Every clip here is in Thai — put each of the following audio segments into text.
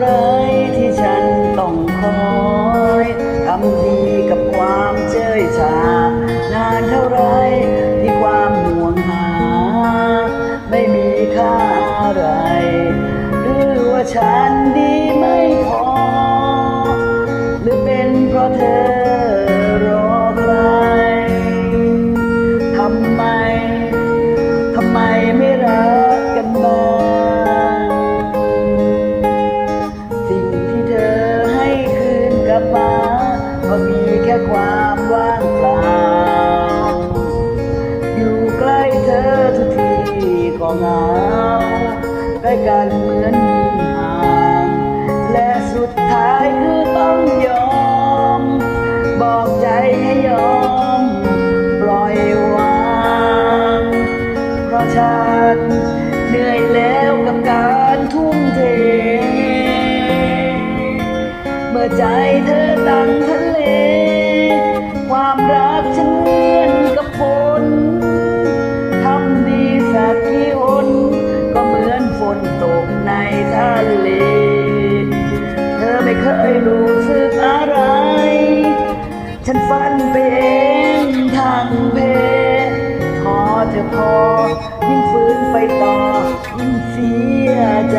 Lord. กล้กันเหมือนห่างและสุดท้ายคือต้องยอม บอกใจให้ยอม ปล่อยวางเพราะฉันเหนื่อยแล้วกับการทุ่มเท เมื่อใจเธอดังทะเล ความรักฉัน นฝนตกในทะเล เธอไม่เคยรู้สึกอะไร ฉันฝันไปเองทางเพพอเธอพอยิ่งฝืนไปต่อยิ่งเสียใจ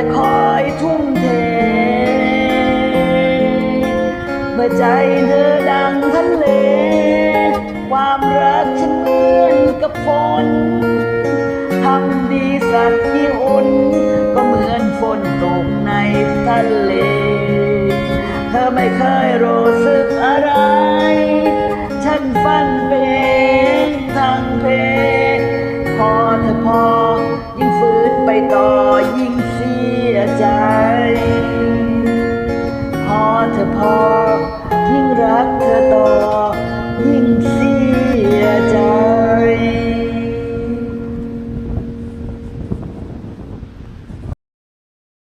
ะคอยทุ่มเท เมื่อใจเธอดังทะเล ความรักฉันเหมือนกับฝนทำดีสักกี่หนก็เหมือนฝนตกในทะเล เธอไม่เคยรู้สึกอะไร ฉันฟันเป็นทางเพพอเธอพอยิ่งฝืนไปต่อยิ่ง